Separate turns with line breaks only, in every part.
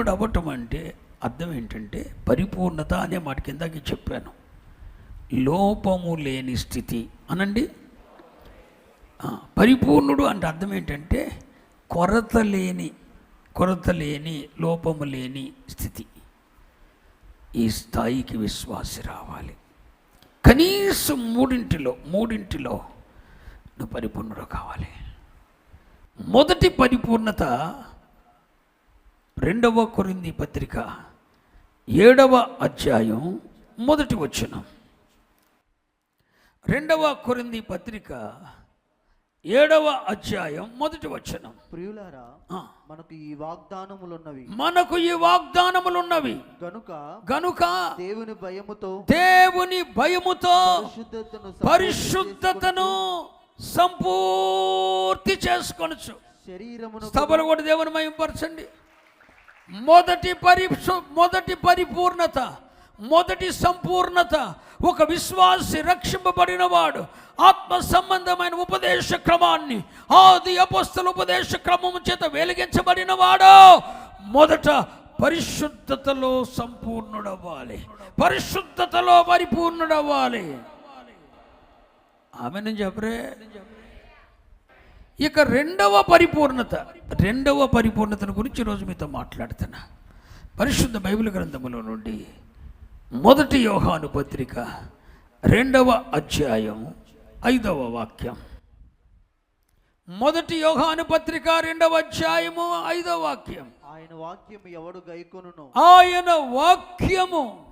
పరిపూర్ణుడు అవ్వటం అంటే అర్థం ఏంటంటే పరిపూర్ణత అనే మాట కిందకి చెప్పాను. లోపము లేని స్థితి అనండి? పరిపూర్ణుడు అంటే అర్థం ఏంటంటే కొరత లేని కొరత లేని లోపము లేని స్థితి. ఈ స్థాయికి విశ్వాసి రావాలి. కనీసం మూడింటిలో మూడింటిలో నువ్వు పరిపూర్ణుడు కావాలి. మొదటి పరిపూర్ణత రెండవ కొరింది పత్రిక ఏడవ అధ్యాయం మొదటి వచనం. రెండవ కొరింది పత్రిక ఏడవ అధ్యాయం మొదటి వచనం.
ప్రియులారా మనకు ఈ వాగ్దానములున్నవి.
మనకు ఈ వాగ్దానములున్నవి.
గనుక
గనుక
దేవుని భయముతో
దేవుని భయముతో
పరిశుద్ధతను
సంపూర్తి చేసుకొనచ్చు.
శరీరమును
స్తబలు కూడా దేవుని మయంపరచండి మొదటి పరి మొదటి పరిపూర్ణత మొదటి సంపూర్ణత ఒక విశ్వాసి రక్షింపబడిన వాడు ఆత్మ సంబంధమైన ఉపదేశ క్రమాన్ని ఆది అపస్తుల ఉపదేశ క్రమము చేత వెలిగించబడిన వాడు మొదట పరిశుద్ధతలో సంపూర్ణుడవ్వాలి. పరిశుద్ధతలో పరిపూర్ణుడవ్వాలి. ఆమె నేను చెప్పరే? ఇక రెండవ పరిపూర్ణత రెండవ పరిపూర్ణతను గురించి ఈరోజు మీతో మాట్లాడుతున్నా. పరిశుద్ధ బైబిల్ గ్రంథములో నుండి మొదటి యోహాను పత్రిక రెండవ అధ్యాయం ఐదవ వాక్యం. మొదటి యోహాను పత్రిక రెండవ అధ్యాయము ఐదవ వాక్యం.
ఆయన వాక్యం ఎవడు గైకొనును?
ఆయన వాక్యము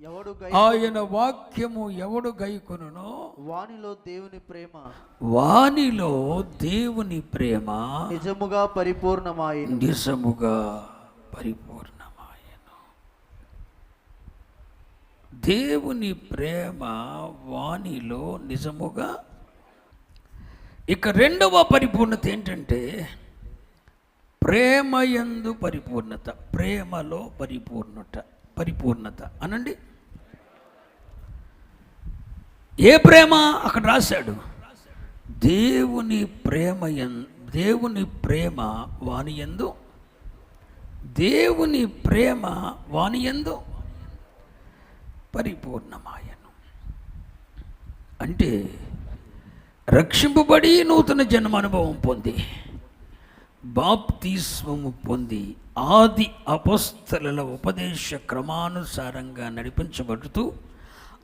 ఎవడు
ఆయన వాక్యము ఎవడు గైకొనునో?
వానిలో దేవుని ప్రేమ.
వానిలో దేవుని ప్రేమ
నిజముగా పరిపూర్ణమాయను.
నిజముగా పరిపూర్ణమాయను. దేవుని ప్రేమ వాణిలో నిజముగా ఇక రెండవ పరిపూర్ణత ఏంటంటే ప్రేమయందు పరిపూర్ణత ప్రేమలో పరిపూర్ణత. పరిపూర్ణత అనండి. ఏ ప్రేమ అక్కడ రాశాడు? దేవుని ప్రేమ దేవుని ప్రేమ వానియందు దేవుని ప్రేమ వాని ఎందు? పరిపూర్ణమాయను. అంటే రక్షింపబడి నూతన జన్మ అనుభవం పొంది. బాప్తిస్మము పొంది ఆది అపస్థలల ఉపదేశ క్రమానుసారంగా నడిపించబడుతూ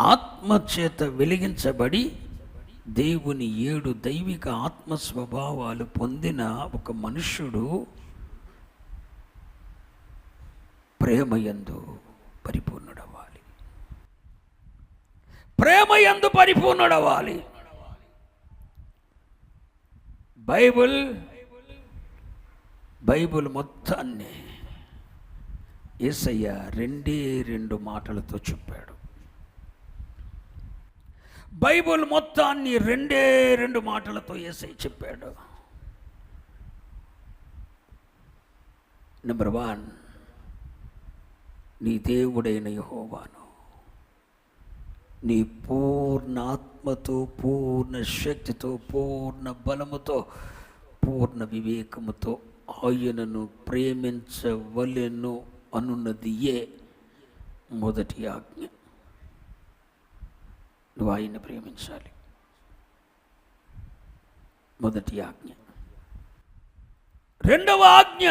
ఆత్మచేత వెలిగించబడి దేవుని ఏడు దైవిక ఆత్మ స్వభావాలు పొందిన ఒక మనుష్యుడు ప్రేమయందు పరిపూర్ణుడవ్వాలి. ప్రేమయందు పరిపూర్ణుడవ్వాలి. బైబుల్ బైబుల్ మొత్తాన్ని ఏసయ్య రెండే రెండు మాటలతో చెప్పాడు. బైబుల్ మొత్తాన్ని రెండే రెండు మాటలతో ఏసై చెప్పాడు. నెంబర్ వన్ నీ దేవుడైన యహోవాను నీ పూర్ణాత్మతో పూర్ణ శక్తితో పూర్ణ బలముతో పూర్ణ వివేకముతో ఆయనను ప్రేమించవలెను అనున్నదియే మొదటి ఆజ్ఞ. నువ్వు ఆయన్ని ప్రేమించాలి. మొదటి ఆజ్ఞ. రెండవ ఆజ్ఞ.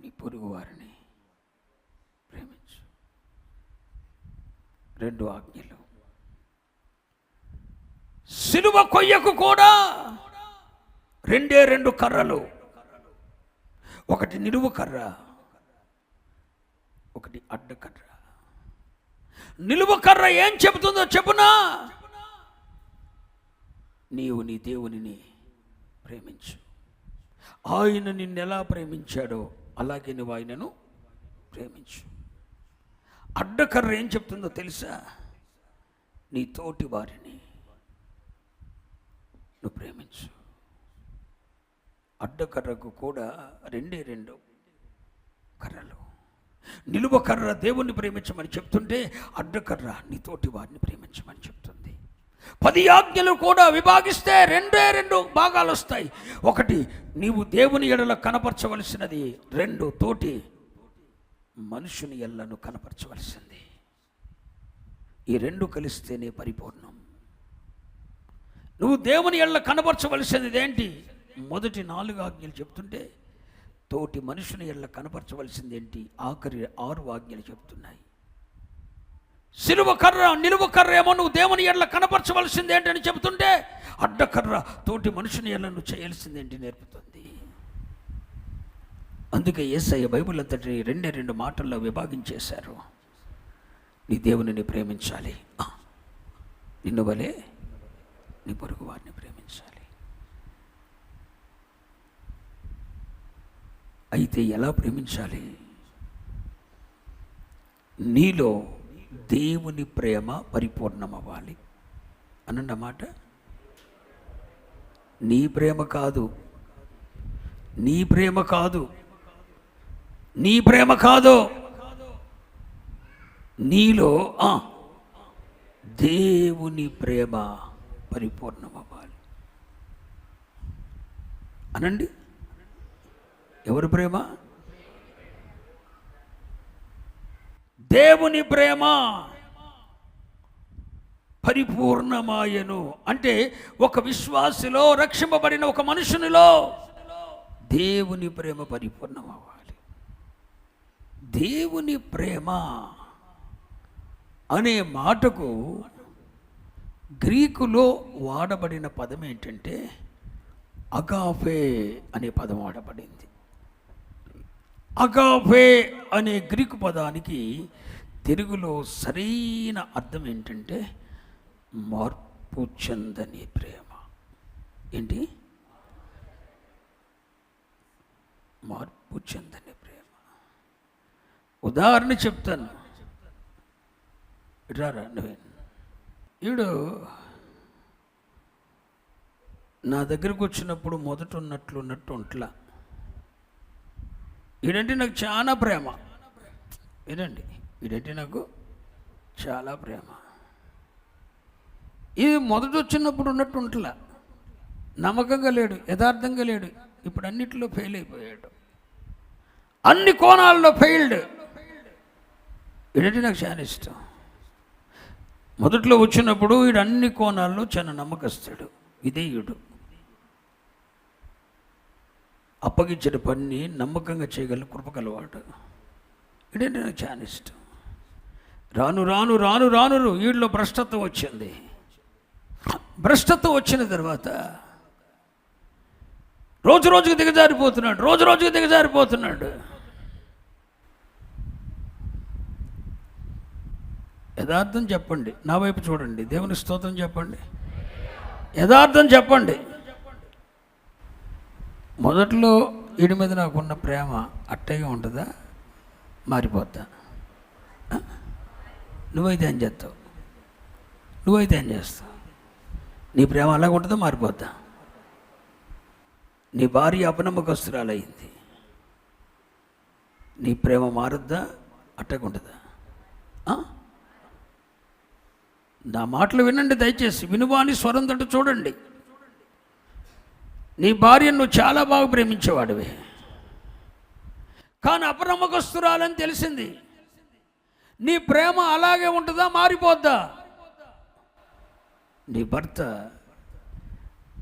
నీ పొరుగు వారిని ప్రేమించు. రెండు ఆజ్ఞలు. సిలువ కొయ్యకు కూడా రెండే రెండు కర్రలు. ఒకటి నిలువు కర్ర ఒకటి అడ్డకర్ర నిలువు కర్ర ఏం చెబుతుందో చెప్పునా? నీవు నీ దేవునిని ప్రేమించు. ఆయన నిన్ను ఎలా ప్రేమించాడో అలాగే నువ్వు ఆయనను ప్రేమించు. అడ్డకర్ర ఏం చెప్తుందో తెలుసా? నీ తోటి వారిని నువ్వు ప్రేమించు. అడ్డకర్రకు కూడా రెండే రెండు కర్రలు. నిలువ కర్ర దేవుణ్ణి ప్రేమించమని చెప్తుంటే అడ్డకర్ర నీ తోటి వారిని ప్రేమించమని చెప్తుంది. పది ఆజ్ఞలు కూడా విభాగిస్తే రెండే రెండు భాగాలు వస్తాయి. ఒకటి నీవు దేవుని ఎడల కనపరచవలసినది. రెండు తోటి మనుషుని ఎల్లను కనపరచవలసింది. ఈ రెండు కలిస్తేనే పరిపూర్ణం. నువ్వు దేవుని ఎళ్ళ కనపరచవలసినది ఏంటి మొదటి నాలుగు ఆజ్ఞలు చెప్తుంటే తోటి మనుషుని ఎళ్ళ కనపరచవలసింది ఏంటి ఆఖరి ఆరు ఆజ్ఞలు చెప్తున్నాయి. సిలువ కర్ర నిలువ కర్ర ఏమో నువ్వు దేవుని ఎడ్ల కనపరచవలసింది ఏంటని చెబుతుంటే అడ్డకర్ర తోటి మనుషుని ఎళ్ళ నువ్వు చేయాల్సింది ఏంటి నేర్పుతుంది. అందుకే ఏసయ్య బైబిల్ అంతటి రెండే రెండు మాటల్లో విభాగించేశారు నీ దేవునిని ప్రేమించాలి. నిన్ను వలే నీ పొరుగు వారిని ప్రేమించాలి. అయితే ఎలా ప్రేమించాలి? నీలో దేవుని ప్రేమ పరిపూర్ణమవ్వాలి. అనండి మాట. నీ ప్రేమ కాదు. నీ ప్రేమ కాదు. నీ ప్రేమ కాదు. నీలో దేవుని ప్రేమ పరిపూర్ణమవ్వాలి. అనండి? ఎవరి ప్రేమ? దేవుని ప్రేమ పరిపూర్ణమాయను. అంటే ఒక విశ్వాసిలో రక్షింపబడిన ఒక మనుషునిలో దేవుని ప్రేమ పరిపూర్ణమవ్వాలి. దేవుని ప్రేమ అనే మాటకు గ్రీకులో వాడబడిన పదం ఏంటంటే అగాఫే అనే పదం వాడబడింది. అగాఫే అనే గ్రీకు పదానికి తెలుగులో సరైన అర్థం ఏంటంటే మార్పు చెందని ప్రేమ. ఏంటి? మార్పు చెందని ప్రేమ. ఉదాహరణ చెప్తాను. రారా నువ్వే. ఈడు నా దగ్గరకు వచ్చినప్పుడు మొదట ఉన్నట్లు ఉన్నట్టు ఉంట్లా. ఈడంటే నాకు చాలా ప్రేమ. వినండి వీడంటే నాకు చాలా ప్రేమ. ఇది మొదట వచ్చినప్పుడు ఉన్నట్టు ఉంటలా. నమ్మకంగా లేడు యథార్థంగా లేడు. ఇప్పుడు అన్నిటిలో ఫెయిల్ అయిపోయాడు. అన్ని కోణాల్లో ఫెయిల్డ్ వీడంటే నాకు చాలా ఇష్టం. మొదట్లో వచ్చినప్పుడు వీడు అన్ని కోణాల్లో చాలా నమ్మకస్తాడు విధేయుడు. అప్పగించిన పని నమ్మకంగా చేయగల కృపగలవాడు ఇదేంటి నాకు చాలా ఇష్టం రాను రాను రాను రాను వీళ్ళలో భ్రష్టత్వం వచ్చింది. భ్రష్టత్వం వచ్చిన తర్వాత రోజు రోజుకి దిగజారిపోతున్నాడు రోజు రోజుకి దిగజారిపోతున్నాడు. యథార్థం చెప్పండి నా వైపు చూడండి దేవుని స్తోత్రం చెప్పండి. యథార్థం చెప్పండి. మొదట్లో వీడి మీద నాకున్న ప్రేమ అట్టగా ఉంటుందా? మారిపోద్దా? నువ్వైతే ఏం చేస్తావు? నువ్వైతే ఏం చేస్తావు? నీ ప్రేమ అలాగ ఉంటుందా? మారిపోద్దా? నీ భార్య అపనమ్మకస్తురాలయ్యింది. నీ ప్రేమ మారుద్దా? అట్టకుంటుందా ఉంటుందా? నా మాటలు వినండి దయచేసి. వినువాని స్వరం తట్టు చూడండి. నీ భార్యను నువ్వు చాలా బాగా ప్రేమించేవాడివి. కానీ అపనమ్మకస్తురాలని తెలిసింది. నీ ప్రేమ అలాగే ఉంటుందా మారిపోద్దా? నీ భర్త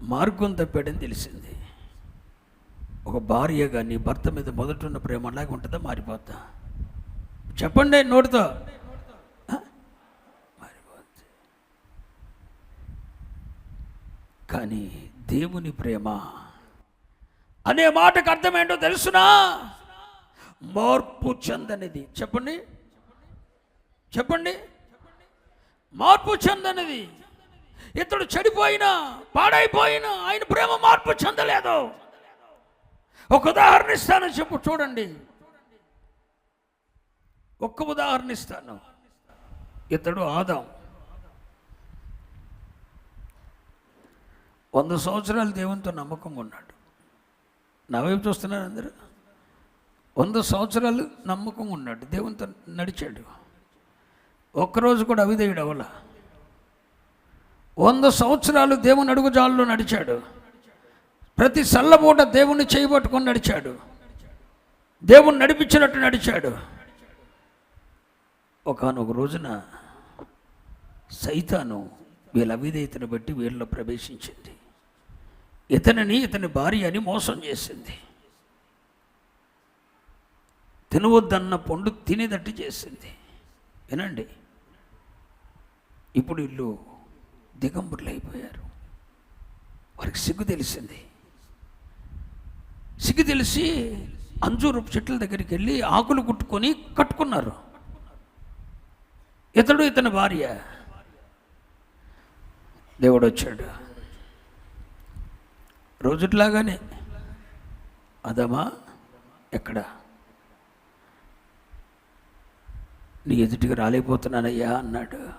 మార్గం తప్పాడని తెలిసింది. ఒక భార్యగా నీ భర్త మీద మొదట ఉన్న ప్రేమ అలాగే ఉంటుందా మారిపోద్దా? చెప్పండి నోటితో. మారిపోద్ది. కానీ దేవుని ప్రేమ అనే మాటకు అర్థం ఏంటో తెలుసునా? మార్పు చెందనిది. చెప్పండి. చెప్పండి. మార్పు చెందనిది. ఇతడు చెడిపోయినా పాడైపోయినా ఆయన ప్రేమ మార్పు చెందలేదు. ఒక ఉదాహరణ ఇస్తాను చెప్పు చూడండి. ఒక్క ఉదాహరణ ఇస్తాను. ఇతడు ఆదాం. వంద సంవత్సరాలు దేవునితో నమ్మకంగా ఉన్నాడు. నా వైపు చూస్తున్నారు అందరూ? వంద సంవత్సరాలు నమ్మకంగా ఉన్నాడు. దేవునితో నడిచాడు. ఒక్కరోజు కూడా అవిధేయుడు అవల వంద సంవత్సరాలు దేవుని అడుగుజాల్లో నడిచాడు. ప్రతి సల్లబూట దేవుణ్ణి చేయబట్టుకొని నడిచాడు. దేవుణ్ణి నడిపించినట్టు నడిచాడు. ఒకనొక రోజున సైతాను వీళ్ళ అవిధేయతను బట్టి వీళ్ళలో ప్రవేశించింది. ఇతనిని ఇతని భార్య అని మోసం చేసింది. తినవద్దన్న పండు తినేదట్టు చేసింది. వినండి. ఇప్పుడు వీళ్ళు దిగంబరులు అయిపోయారు. వారికి సిగ్గు తెలిసింది. సిగ్గు తెలిసి అంజూరు చెట్ల దగ్గరికి వెళ్ళి ఆకులు కుట్టుకొని కట్టుకున్నారు. ఇతడు ఇతని భార్య. దేవుడు వచ్చాడు రోజుట్లాగానే. అదమా? ఎక్కడ? నీ ఎదుటికి రాలేకపోతున్నానయ్యా అన్నాడు.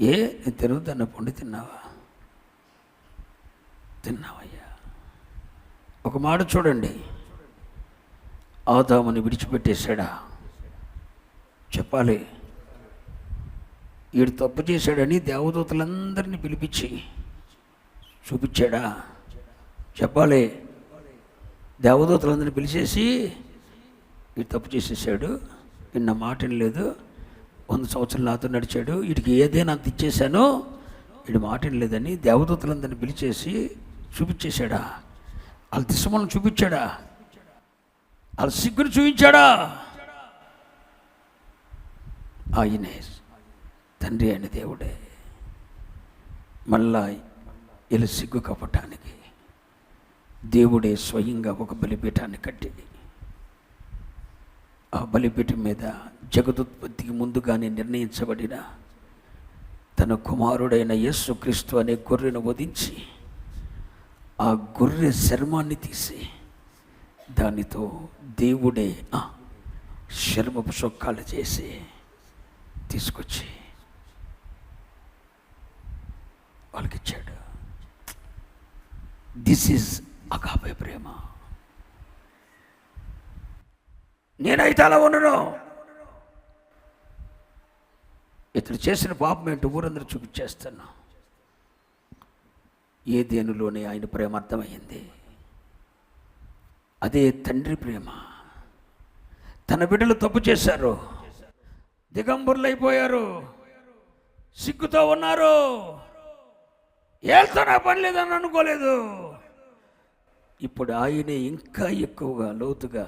ఏ నేను తిరుగుతున్న పండు తిన్నావా? తిన్నావయ్యా. ఒక మాట చూడండి. ఆదాముని విడిచిపెట్టేశాడా? చెప్పాలి. వీడు తప్పు చేశాడని దేవదూతలందరినీ పిలిపించి చూపించాడా? చెప్పాలి. దేవదూతలందరినీ పిలిచేసి వీడు తప్పు చేసేసాడు నిన్న మాట లేదు వంద సంవత్సరాలు నాతో నడిచాడు వీడికి ఏదైనా అంత ఇచ్చేశానో వీడి మాట లేదని దేవదూతలందరినీ పిలిచేసి చూపించేశాడా? వాళ్ళ దిశమలను చూపించాడా? వాళ్ళ సిగ్గును చూపించాడా? ఆయనే తండ్రి అయిన దేవుడే. మళ్ళా ఇలా సిగ్గు కప్పటానికి దేవుడే స్వయంగా ఒక బలిపీఠాన్ని కట్టి ఆ బలిపీఠం మీద జగదుత్పత్తికి ముందుగానే నిర్ణయించబడిన తన కుమారుడైన యేసుక్రీస్తు అనే గొర్రెను వధించి ఆ గొర్రె శర్మాన్ని తీసి దానితో దేవుడే శర్మపు సొక్కాలు చేసి తీసుకొచ్చి వాళ్ళకిచ్చాడు. దిస్ ఈజ్ అగాపే ప్రేమ నేనైతే అలా ఉండను. ఇతడు చేసిన పాపం ఏంటో ఊరందరూ చూపించేస్తున్నా. ఏ దేనిలోనే ఆయన ప్రేమ అర్థమైంది? అదే తండ్రి ప్రేమ. తన బిడ్డలు తప్పు చేశారు. దిగంబరులైపోయారు. సిగ్గుతో ఉన్నారు. ఏళ్తో నా పని లేదని అనుకోలేదు. ఇప్పుడు ఆయనే ఇంకా ఎక్కువగా లోతుగా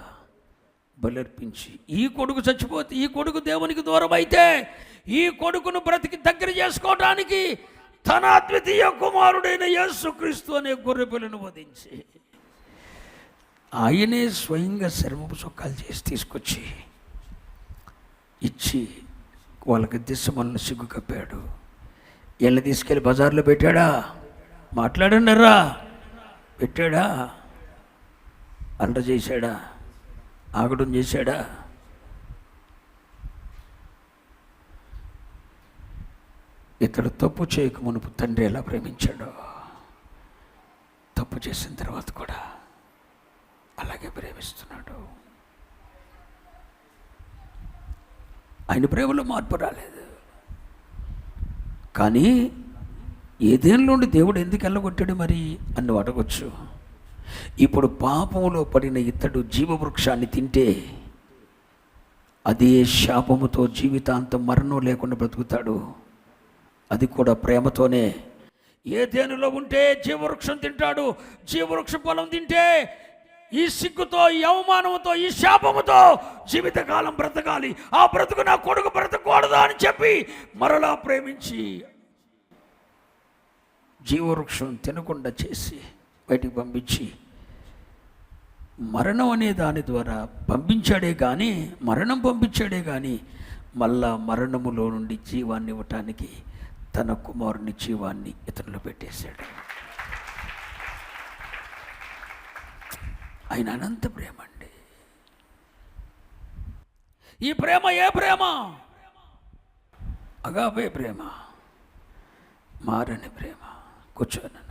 బలర్పించి ఈ కొడుకు చచ్చిపోతే ఈ కొడుకు దేవునికి దూరం అయితే ఈ కొడుకును బ్రతికి దగ్గర చేసుకోవడానికి తన అద్వితీయ కుమారుడైన యేసుక్రీస్తు అనే గొర్రెపిల్లను వధించి ఆయనే స్వయంగా శర్మపు చొక్కాలు చేసి తీసుకొచ్చి ఇచ్చి వాళ్ళకి దిశమలను సిగ్గు కప్పాడు. వీళ్ళని తీసుకెళ్ళి బజార్లో పెట్టాడా? మాట్లాడండిరా పెట్టాడా? అంట చేశాడా? ఆగడం చేశాడా? ఇతడు తప్పు చేయక మునుపు తండ్రి ఎలా ప్రేమించాడో తప్పు చేసిన తర్వాత కూడా అలాగే ప్రేమిస్తున్నాడు. ఆయన ప్రేమలో మార్పు రాలేదు. కానీ ఏదేళ్ళ నుండి దేవుడు ఎందుకు వెళ్ళగొట్టాడు మరి అని అడగొచ్చు. ఇప్పుడు పాపంలో పడిన ఇతడు జీవవృక్షాన్ని తింటే అదే శాపముతో జీవితాంతం మరణం లేకుండా బ్రతుకుతాడు. అది కూడా ప్రేమతోనే. ఏ దేనిలో ఉంటే జీవవృక్షం తింటాడు జీవవృక్ష ఫలం తింటే ఈ సిగ్గుతో ఈ అవమానంతో ఈ శాపముతో జీవితకాలం బ్రతకాలి. ఆ బ్రతుకు నా కొడుకు బ్రతకూడదు అని చెప్పి మరలా ప్రేమించి జీవవృక్షం తినకుండా చేసి బయటికి పంపించి మరణం అనే దాని ద్వారా పంపించాడే కానీ మరణం పంపించాడే కానీ మళ్ళా మరణములో నుండి జీవాన్ని ఇవ్వటానికి తన కుమారుని జీవాన్ని ఇతరులు పెట్టేశాడు. ఆయన అనంత ప్రేమ అండి. ఈ ప్రేమ ఏ ప్రేమ? అగాపే ప్రేమ మారని ప్రేమ కూర్చోనన్న